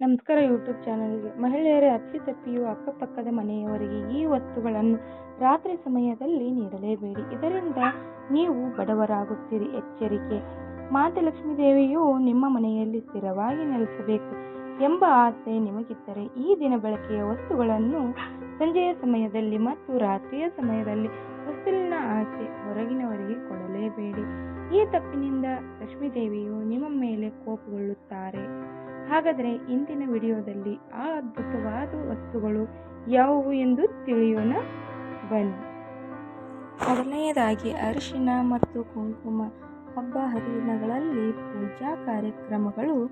ನಮಸ್ಕಾರ ಯೂಟ್ಯೂಬ್ ಚಾನಲ್ಗೆ. ಮಹಿಳೆಯರೇ ತಪ್ಪಿಯು ಅಕ್ಕಪಕ್ಕದ ಮನೆಯವರಿಗೆ ಈ ವಸ್ತುಗಳನ್ನು ರಾತ್ರಿ ಸಮಯದಲ್ಲಿ ನೀಡಲೇಬೇಡಿ. ಇದರಿಂದ ನೀವು ಬಡವರಾಗುತ್ತೀರಿ. ಎಚ್ಚರಿಕೆ. ಮಾತೆ ದೇವಿಯು ನಿಮ್ಮ ಮನೆಯಲ್ಲಿ ಸ್ಥಿರವಾಗಿ ನೆಲೆಸಬೇಕು ಎಂಬ ಆಸೆ ನಿಮಗಿದ್ದರೆ ಈ ದಿನ ಬಳಕೆಯ ವಸ್ತುಗಳನ್ನು ಸಂಜೆಯ ಸಮಯದಲ್ಲಿ ಮತ್ತು ರಾತ್ರಿಯ ಸಮಯದಲ್ಲಿ ಹೊಸ್ತಿಲಿನ ಆಸೆ ಹೊರಗಿನವರಿಗೆ ಕೊಡಲೇಬೇಡಿ. ಈ ತಪ್ಪಿನಿಂದ ಲಕ್ಷ್ಮೀದೇವಿಯು ನಿಮ್ಮ ಮೇಲೆ ಕೋಪಗೊಳ್ಳುತ್ತಾರೆ. ಹಾಗಾದರೆ ಇಂದಿನ ವಿಡಿಯೋದಲ್ಲಿ ಆ ಅದ್ಭುತವಾದ ವಸ್ತುಗಳು ಯಾವುವು ಎಂದು ತಿಳಿಯೋಣ. ಬನ್ನಿ. ಮೊದಲನೆಯದಾಗಿ ಅರಿಶಿನ ಮತ್ತು ಕುಂಕುಮ ಹಬ್ಬ ಹರಿದಿನಗಳಲ್ಲಿ ಪೂಜಾ ಕಾರ್ಯಕ್ರಮಗಳು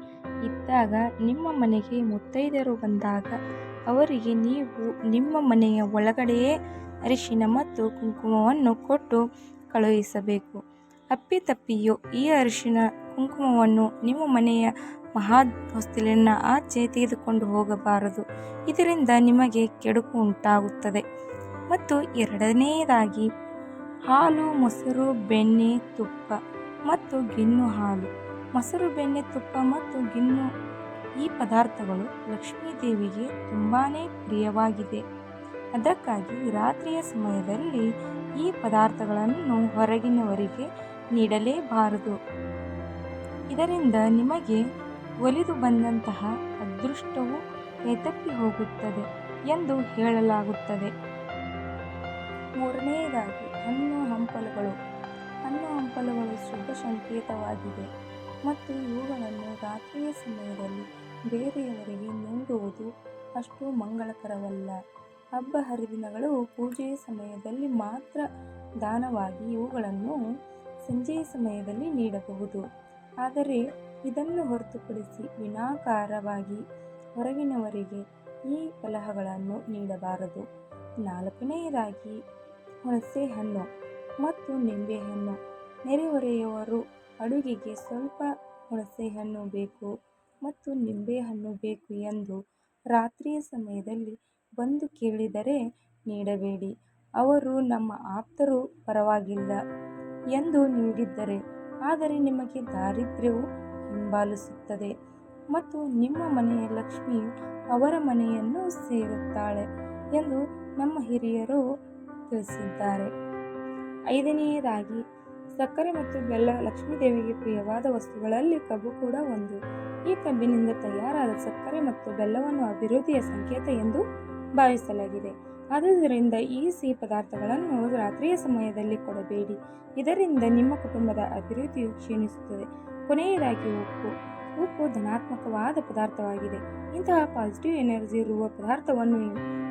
ಇದ್ದಾಗ ನಿಮ್ಮ ಮನೆಗೆ ಮುತ್ತೈದೆಯರು ಬಂದಾಗ ಅವರಿಗೆ ನೀವು ನಿಮ್ಮ ಮನೆಯ ಒಳಗಡೆಯೇ ಅರಿಶಿನ ಮತ್ತು ಕುಂಕುಮವನ್ನು ಕೊಟ್ಟು ಕಳುಹಿಸಬೇಕು. ಅಪ್ಪಿತಪ್ಪಿಯು ಈ ಅರಿಶಿನ, ಕುಂಕುಮವನ್ನು ನಿಮ್ಮ ಮನೆಯ ಮಹಾ ಹೊಸ್ತಿಲಿನ ಆಚೆ ತೆಗೆದುಕೊಂಡು ಹೋಗಬಾರದು. ಇದರಿಂದ ನಿಮಗೆ ಕೆಡುಕು ಉಂಟಾಗುತ್ತದೆ. ಮತ್ತು ಎರಡನೆಯದಾಗಿ, ಹಾಲು, ಮೊಸರು, ಬೆಣ್ಣೆ, ತುಪ್ಪ ಮತ್ತು ಗಿಣ್ಣು ಹಾಲು. ಮೊಸರು, ಬೆಣ್ಣೆ, ತುಪ್ಪ ಮತ್ತು ಗಿಣ್ಣು ಈ ಪದಾರ್ಥಗಳು ಲಕ್ಷ್ಮೀ ದೇವಿಗೆ ತುಂಬಾ ಪ್ರಿಯವಾಗಿದೆ. ಅದಕ್ಕಾಗಿ ರಾತ್ರಿಯ ಸಮಯದಲ್ಲಿ ಈ ಪದಾರ್ಥಗಳನ್ನು ಹೊರಗಿನವರಿಗೆ ನೀಡಲೇಬಾರದು. ಇದರಿಂದ ನಿಮಗೆ ಒಲಿದು ಬಂದಂತಹ ಅದೃಷ್ಟವು ಎತಪ್ಪಿ ಹೋಗುತ್ತದೆ ಎಂದು ಹೇಳಲಾಗುತ್ತದೆ. ಮೂರನೆಯದಾಗಿ, ಹಣ್ಣು ಹಂಪಲುಗಳು. ಹಣ್ಣು ಹಂಪಲುಗಳು ಶುಭ ಸಂಕೇತವಾಗಿದೆ ಮತ್ತು ಇವುಗಳನ್ನು ರಾತ್ರಿಯ ಸಮಯದಲ್ಲಿ ಬೇರೆಯವರಿಗೆ ನೀಡುವುದು ಅಷ್ಟು ಮಂಗಳಕರವಲ್ಲ. ಹಬ್ಬ ಹರಿದಿನಗಳು ಪೂಜೆಯ ಸಮಯದಲ್ಲಿ ಮಾತ್ರ ದಾನವಾಗಿ ಇವುಗಳನ್ನು ಸಂಜೆಯ ಸಮಯದಲ್ಲಿ ನೀಡಬಹುದು. ಆದರೆ ಇದನ್ನು ಹೊರತುಪಡಿಸಿ ವಿನಾಕಾರವಾಗಿ ಹೊರಗಿನವರಿಗೆ ಈ ಸಲಹೆಗಳನ್ನು ನೀಡಬಾರದು. ನಾಲ್ಕನೆಯದಾಗಿ, ಹುಣಸೆ ಹಣ್ಣು ಮತ್ತು ನಿಂಬೆಹಣ್ಣು ನೆರೆಹೊರೆಯವರು ಅಡುಗೆಗೆ ಸ್ವಲ್ಪ ಹುಣಸೆ ಹಣ್ಣು ಬೇಕು ಮತ್ತು ನಿಂಬೆಹಣ್ಣು ಬೇಕು ಎಂದು ರಾತ್ರಿಯ ಸಮಯದಲ್ಲಿ ಬಂದು ಕೇಳಿದರೆ ನೀಡಬೇಡಿ. ಅವರು ನಮ್ಮ ಆಪ್ತರು ಪರವಾಗಿಲ್ಲ ಎಂದು ನೀಡಿದ್ದರೆ, ಆದರೆ ನಿಮಗೆ ದಾರಿದ್ರ್ಯವು ಹಿಂಬಾಲಿಸುತ್ತದೆ. ಮತ್ತು ನಿಮ್ಮ ಮನೆಯ ಲಕ್ಷ್ಮಿಯು ಅವರ ಮನೆಯನ್ನು ಸೇರುತ್ತಾಳೆ ಎಂದು ನಮ್ಮ ಹಿರಿಯರು ತಿಳಿಸಿದ್ದಾರೆ. ಐದನೆಯದಾಗಿ, ಸಕ್ಕರೆ ಮತ್ತು ಬೆಲ್ಲ ಲಕ್ಷ್ಮೀದೇವಿಗೆ ಪ್ರಿಯವಾದ ವಸ್ತುಗಳಲ್ಲಿ ಕಬ್ಬು ಕೂಡ ಒಂದು. ಈ ಕಬ್ಬಿನಿಂದ ತಯಾರಾದ ಸಕ್ಕರೆ ಮತ್ತು ಬೆಲ್ಲವನ್ನು ಅಭಿವೃದ್ಧಿಯ ಸಂಕೇತ ಎಂದು ಭಾವಿಸಲಾಗಿದೆ. ಆದ್ದರಿಂದ ಈ ಸಿಹಿ ಪದಾರ್ಥಗಳನ್ನು ರಾತ್ರಿಯ ಸಮಯದಲ್ಲಿ ಕೊಡಬೇಡಿ. ಇದರಿಂದ ನಿಮ್ಮ ಕುಟುಂಬದ ಅಭಿವೃದ್ಧಿಯು ಕ್ಷೀಣಿಸುತ್ತದೆ. ಕೊನೆಯದಾಗಿ ಉಪ್ಪು. ಉಪ್ಪು ಧನಾತ್ಮಕವಾದ ಪದಾರ್ಥವಾಗಿದೆ. ಇಂತಹ ಪಾಸಿಟಿವ್ ಎನರ್ಜಿ ಇರುವ ಪದಾರ್ಥವನ್ನು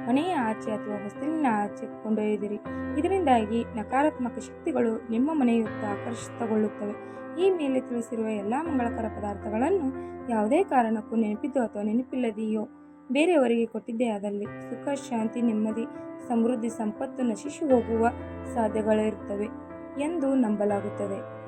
ಮನೆಯ ಆಚೆ ಅಥವಾ ಹೊಸ್ತಿಲಿನ ಆಚೆ ಕೊಂಡೊಯ್ದಿರಿ. ಇದರಿಂದಾಗಿ ನಕಾರಾತ್ಮಕ ಶಕ್ತಿಗಳು ನಿಮ್ಮ ಮನೆಯತ್ತ ಆಕರ್ಷಿತಗೊಳ್ಳುತ್ತವೆ. ಈ ಮೇಲೆ ತಿಳಿಸಿರುವ ಎಲ್ಲ ಮಂಗಳಕರ ಪದಾರ್ಥಗಳನ್ನು ಯಾವುದೇ ಕಾರಣಕ್ಕೂ ನೆನಪಿದ್ದು ಅಥವಾ ನೆನಪಿಲ್ಲದೆಯೋ ಬೇರೆಯವರಿಗೆ ಕೊಟ್ಟಿದ್ದೇ ಆದಲ್ಲಿ ಸುಖ ಶಾಂತಿ ನೆಮ್ಮದಿ ಸಮೃದ್ಧಿ ಸಂಪತ್ತು ನಶಿಸಿ ಹೋಗುವ ಸಾಧ್ಯಗಳಿರುತ್ತವೆ ಎಂದು ನಂಬಲಾಗುತ್ತದೆ.